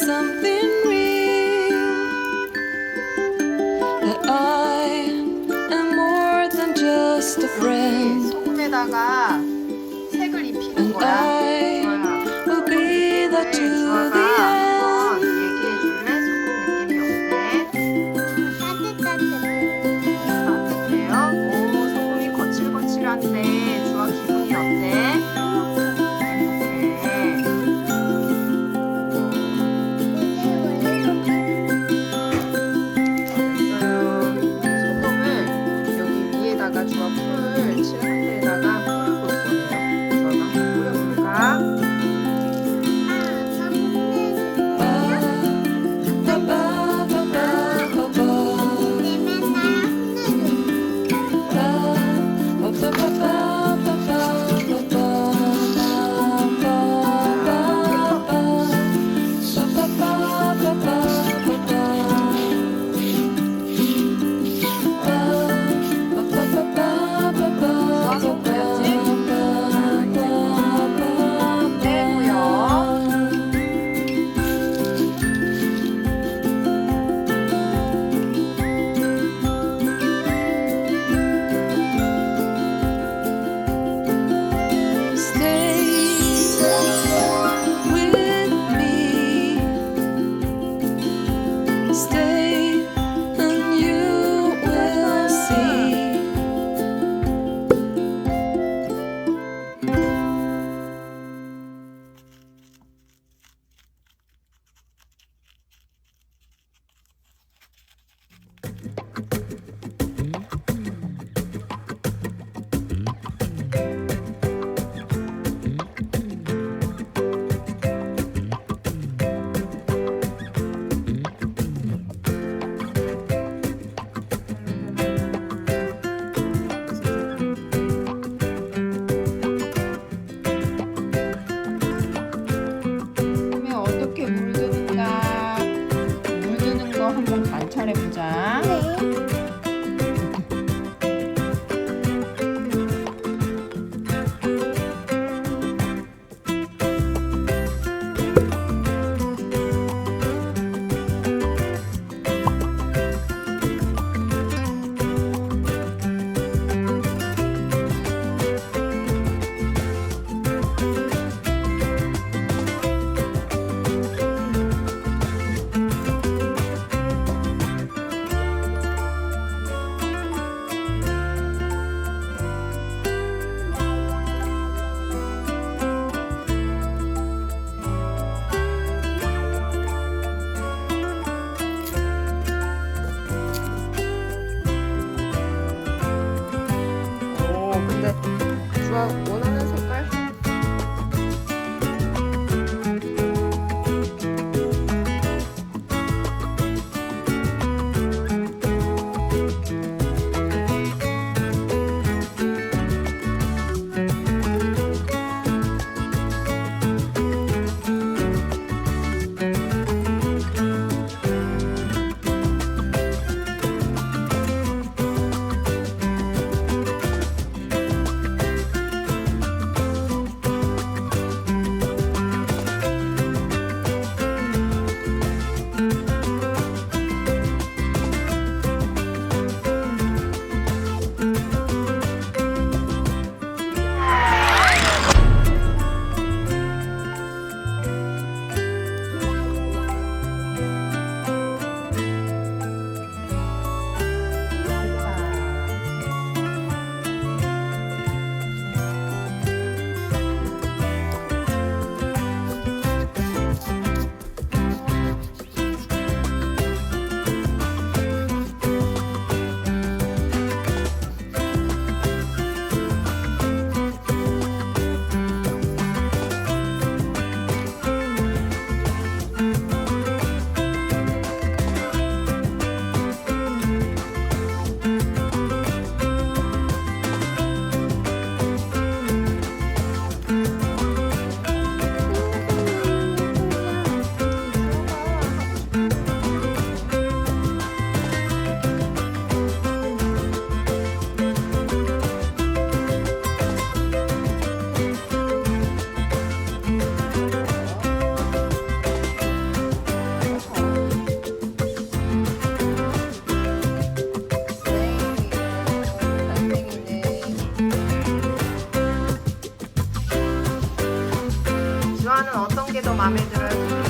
something real that I am more than just a friend. 소금에다가 색을 입히는 거야. I will be there to the 한번 관찰해 보자. 네. Amém.